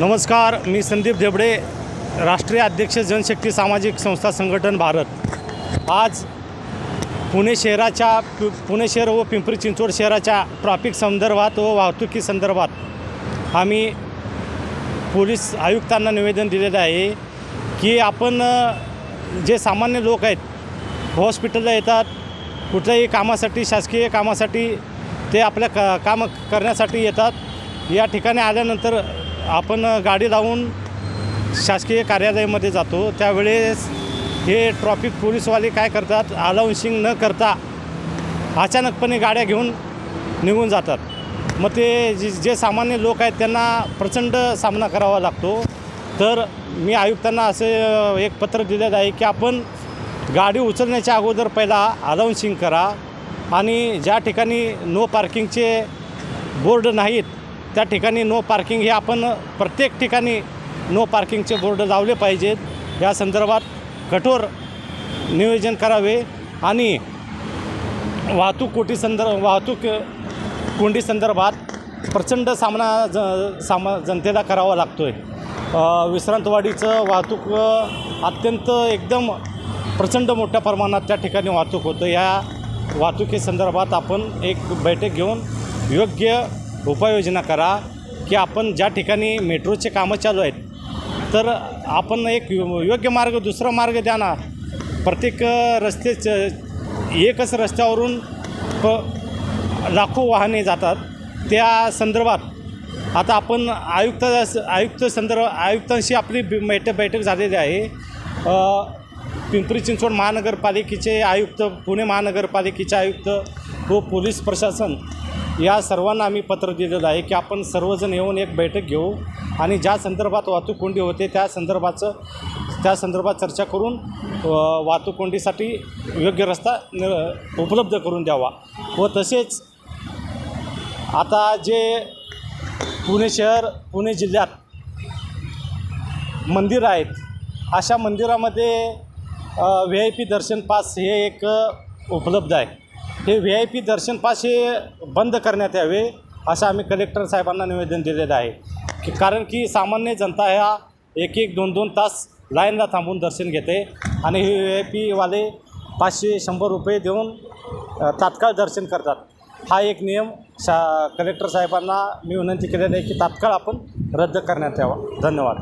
नमस्कार मी संदीप देबडे राष्ट्रीय अध्यक्ष जनशक्ती सामाजिक संस्था संघटन भारत. आज पुणे शहराच्या पु- पुणे शहर व पिंपरी चिंचवड शहराच्या ट्रॅफिक संदर्भात व वाहतुकी संदर्भात आम्ही पोलीस आयुक्तांना निवेदन दिलेलं आहे की आपण जे सामान्य लोक आहेत हॉस्पिटलला येतात कुठल्याही कामासाठी शासकीय कामासाठी ते आपल्या का कामं करण्यासाठी येतात. या ठिकाणी आल्यानंतर आपण गाडी लावून शासकीय कार्यालयामध्ये जातो. त्यावेळेस हे ट्रॉफिक पोलीसवाले काय करतात? अलाउन्सिंग न करता अचानकपणे गाड्या घेऊन निघून जातात. मग ते जे जे सामान्य लोक आहेत त्यांना प्रचंड सामना करावा लागतो. तर मी आयुक्तांना असे एक पत्र दिलेलं आहे की आपण गाडी उचलण्याच्या अगोदर पहिला अलाउन्सिंग करा. आणि ज्या ठिकाणी नो पार्किंगचे बोर्ड नाहीत त्या ठिकाणी नो पार्किंग हे आपण प्रत्येक ठिकाणी नो पार्किंगचे बोर्ड लावले पाहिजेत. या संदर्भात कठोर नियोजन करावे आणि वाहतूक कोटी संदर्भ वाहतूक कोंडी संदर्भात प्रचंड सामना ज सामा जनतेला करावा लागतो आहे विश्रांतवाडीचं वाहतूक अत्यंत एकदम प्रचंड मोठ्या प्रमाणात त्या ठिकाणी वाहतूक होतं. या वाहतुकीसंदर्भात आपण एक बैठक घेऊन योग्य उपाययोजना करा की आपण ज्या ठिकाणी मेट्रोचे कामं चालू आहेत तर आपण एक योग्य मार्ग दुसरा मार्ग द्या ना प्रत्येक अ, रस्तेच एकच रस्त्यावरून प लाखो वाहने जातात. त्या संदर्भात आता आपण आयुक्त आयुक्त संदर्भ आयुक्तांशी आपली बैठक बैठक झालेली आहे. पिंपरी चिंचवड महानगरपालिकेचे आयुक्त पुणे महानगरपालिकेचे आयुक्त व पोलीस प्रशासन या सर्वांना आम्ही पत्र दिलेलं आहे की आपण सर्वजण येऊन एक बैठक घेऊ आणि ज्या संदर्भात वाहतूक कोंडी होते त्या संदर्भाचं त्या संदर्भात चर्चा करून वाहतूक कोंडीसाठी योग्य रस्ता न उपलब्ध करून द्यावा. व तसेच आता जे पुणे शहर पुणे जिल्ह्यात मंदिर आहेत अशा मंदिरामध्ये व्ही आय पी दर्शन पास हे एक उपलब्ध आहे. हे व्ही आय पी दर्शन पास हे बंद करण्यात यावे असं आम्ही कलेक्टर साहेबांना निवेदन दिलेलं आहे. की कारण की सामान्य जनता ह्या एक एक दोन दोन तास लाईनला थांबून दर्शन घेते आणि हे व्ही आय पीवाले पाचशे शंभर रुपये देऊन तात्काळ दर्शन करतात. हा एक नियम शा कलेक्टर साहेबांना मी विनंती केलेली आहे की तात्काळ आपण रद्द करण्यात यावा. धन्यवाद.